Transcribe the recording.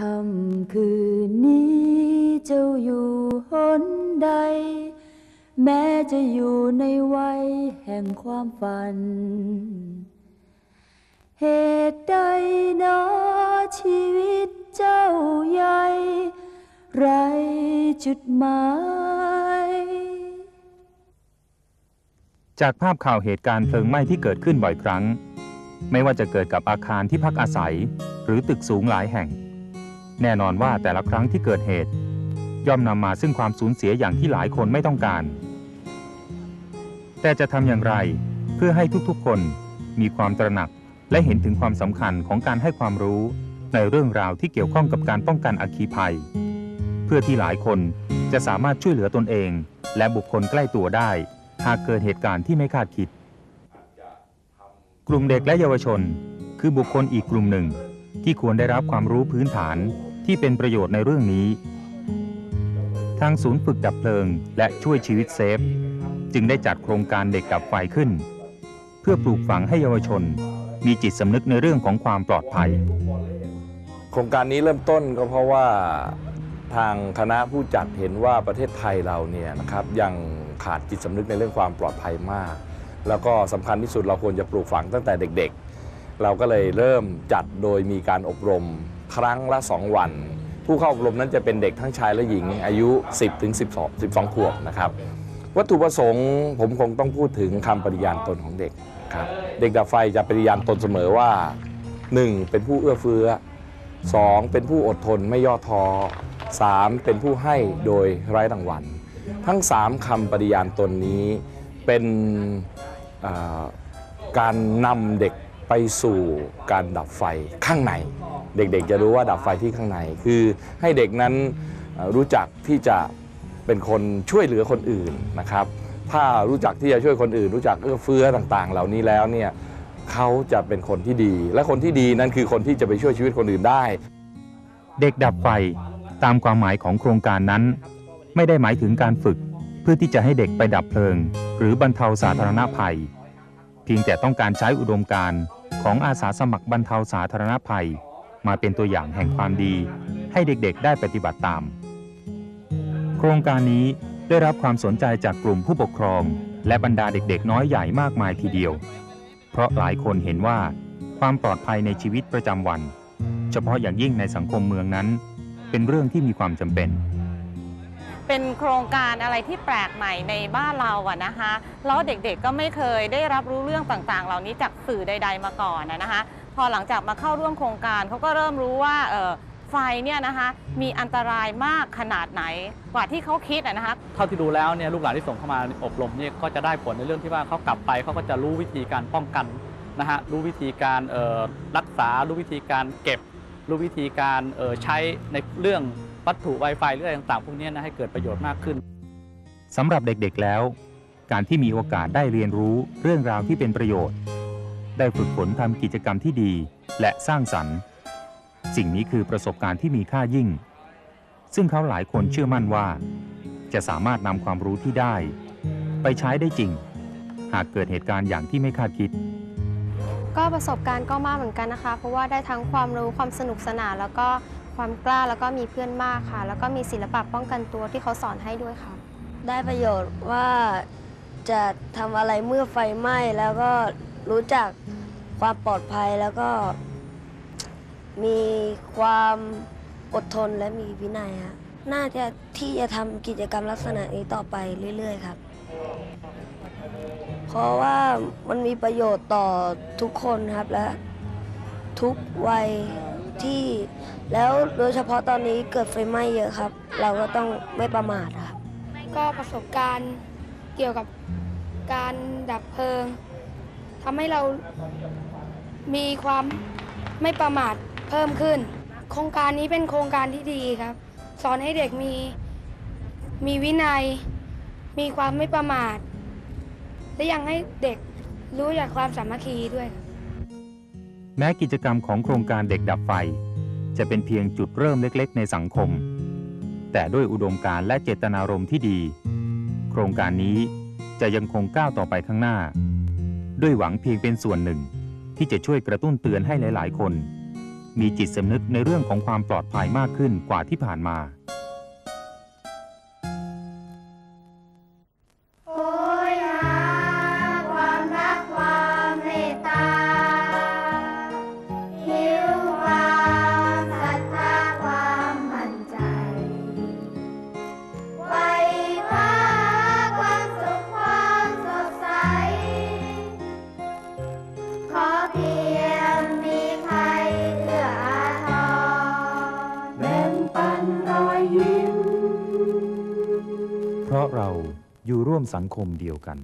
ค่ำคืนนี้เจ้าอยู่หนใด แม้จะอยู่ในวัยแห่งความฝัน เหตุใดนอชีวิตเจ้าใหญ่ ไรจุดหมาย จากภาพข่าวเหตุการณ์เพลิงไหม้ที่เกิดขึ้นบ่อยครั้ง ไม่ว่าจะเกิดกับอาคารที่พักอาศัย หรือตึกสูงหลายแห่ง แน่นอนว่าแต่ละครั้งที่เกิดเหตุ ย่อมนำมาซึ่งความสูญเสียอย่างที่หลายคนไม่ต้องการ แต่จะทำอย่างไรเพื่อให้ทุกๆคนมีความตระหนักและเห็นถึงความสำคัญของการให้ความรู้ในเรื่องราวที่เกี่ยวข้องกับการป้องกันอัคคีภัย เพื่อที่หลายคนจะสามารถช่วยเหลือตนเอง และบุคคลใกล้ตัวได้ หากเกิดเหตุการณ์ที่ไม่คาดคิด กลุ่มเด็กและเยาวชน คือบุคคลอีกกลุ่มหนึ่งที่ควรได้รับความรู้พื้นฐาน ที่เป็นประโยชน์ในเรื่องนี้ ทางศูนย์ฝึกดับเพลิงและช่วยชีวิตเซฟ จึงได้จัดโครงการเด็กดับไฟขึ้น เพื่อปลูกฝังให้เยาวชน มีจิตสำนึกในเรื่องของความปลอดภัย โครงการนี้เริ่มต้นก็เพราะว่าทางคณะผู้จัดเห็นว่าประเทศไทยเราเนี่ยนะครับยังขาดจิตสำนึกในเรื่องความปลอดภัยมาก แล้วก็สำคัญที่สุดเราควรจะปลูกฝังตั้งแต่เด็ก ๆ เราก็เลยเริ่มจัดโดยมีการอบรม ครั้งละ 2 วัน ผู้เข้าอบรมนั้นจะเป็นเด็กทั้งชายและหญิงอายุ 10ถึง12 12ขวบนะครับ วัตถุประสงค์ผมคงต้องพูดถึงคำปฏิญาณตนของเด็กครับเด็กดับไฟจะปฏิญาณตนเสมอว่า 1. เป็นผู้เอื้อเฟื้อ 2. เป็นผู้อดทนไม่ย่อท้อ 3. เป็นผู้ให้โดยไร้รางวัล ทั้ง 3คำปฏิญาณตนนี้เป็นการนำเด็ก ไปสู่การดับไฟข้างใน เด็กๆ จะรู้ว่าดับไฟที่ข้างใน คือให้เด็กนั้นรู้จักที่จะเป็นคนช่วยเหลือคนอื่นนะครับ ถ้ารู้จักที่จะช่วยคนอื่น รู้จักเอื้อเฟื้อต่างๆ เหล่านี้แล้วเนี่ยเขาจะเป็นคนที่ดี และคนที่ดีนั้นคือคนที่จะไปช่วยชีวิตคนอื่นได้ เด็กดับไฟตามความหมายของโครงการนั้น ไม่ได้หมายถึงการฝึกเพื่อที่จะให้เด็กไปดับเพลิง หรือบรรเทาสาธารณภัย เพียงแต่ต้องการใช้อุดมการณ์ ของอาสาสมัครบรรเทาสาธารณภัย มาเป็นตัวอย่างแห่งความดี ให้เด็กๆ ได้ปฏิบัติตาม โครงการนี้ได้รับความสนใจจากกลุ่มผู้ปกครอง และบรรดาเด็กๆ น้อยใหญ่มากมายทีเดียว เพราะหลายคนเห็นว่าความปลอดภัยในชีวิตประจำวัน เฉพาะอย่างยิ่งในสังคมเมืองนั้น เป็นเรื่องที่มีความจำเป็น เป็นโครงการอะไรที่แปลกใหม่ในบ้านเราอะนะคะแล้วเด็กๆก็ไม่เคยได้รับรู้เรื่องต่างๆ เหล่านี้จากสื่อใด ๆ มาก่อนนะนะคะ พอหลังจากมาเข้าร่วมโครงการเขาก็เริ่มรู้ว่าเออไฟเนี่ยนะคะมีอันตรายมากขนาดไหนกว่าที่เขาคิดอะนะคะเท่าที่ดูแล้วเนี่ยลูกหลานที่ส่งเข้ามาอบรมเนี่ยก็จะได้ผลในเรื่องที่ว่าเขากลับไปเขาก็จะรู้วิธีการป้องกันนะฮะรู้วิธีการเอ่อรักษารู้วิธีการเก็บ รู้วิธีการเออใช้ในเรื่อง วัตถุ Wi-Fi หรืออะไรต่างๆ พวกเนี้ยนะให้เกิดประโยชน์มากขึ้นสำหรับเด็กๆแล้ว การที่มีโอกาสได้เรียนรู้เรื่องราวที่เป็นประโยชน์ ได้ฝึกฝนทำกิจกรรมที่ดีและสร้างสรรค์ สิ่งนี้คือประสบการณ์ที่มีค่ายิ่ง ซึ่งเขาหลายคนเชื่อมั่นว่า จะสามารถนำความรู้ที่ได้ ไปใช้ได้จริง หากเกิดเหตุการณ์อย่างที่ไม่คาดคิดก็ประสบการณ์ก็มากเหมือนกันนะคะ เพราะว่าได้ทั้งความรู้ความสนุกสนานแล้วก็ ความกล้าแล้วก็มีเพื่อนมากค่ะ แล้วก็มีศิลปะป้องกันตัวที่เขาสอนให้ด้วยค่ะ ได้ประโยชน์ว่าจะทำอะไรเมื่อไฟไหม้แล้วก็รู้จักความปลอดภัยแล้วก็ มีความอดทนและมีวินัยครับน่าจะที่จะทำกิจกรรมลักษณะนี้ต่อไปเรื่อย ๆ ครับ เพราะว่ามันมีประโยชน์ต่อทุกคนครับและทุกวัยที่ แล้วโดยเฉพาะตอนนี้เกิดไฟไหม้เยอะครับ เราก็ต้องไม่ประมาทครับ ก็ประสบการณ์เกี่ยวกับการดับเพลิงทำให้เรามีความไม่ประมาทเพิ่มขึ้น โครงการนี้เป็นโครงการที่ดีครับ สอนให้เด็กมีมีวินัย มีความไม่ประมาท และยังให้เด็กรู้จักความสามัคคีด้วยครับแม้กิจกรรมของโครงการเด็กดับไฟ จะเป็นเพียงจุดเริ่มเล็กๆ ในสังคม แต่ด้วยอุดมการและเจตนารมณ์ที่ดี โครงการนี้จะยังคงก้าวต่อไปข้างหน้า ด้วยหวังเพียงเป็นส่วนหนึ่ง ที่จะช่วยกระตุ้นเตือนให้หลาย ๆ คน มีจิตสำนึกในเรื่องของความปลอดภัยมากขึ้นกว่าที่ผ่านมา เพราะเราอยู่ร่วมสังคมเดียวกัน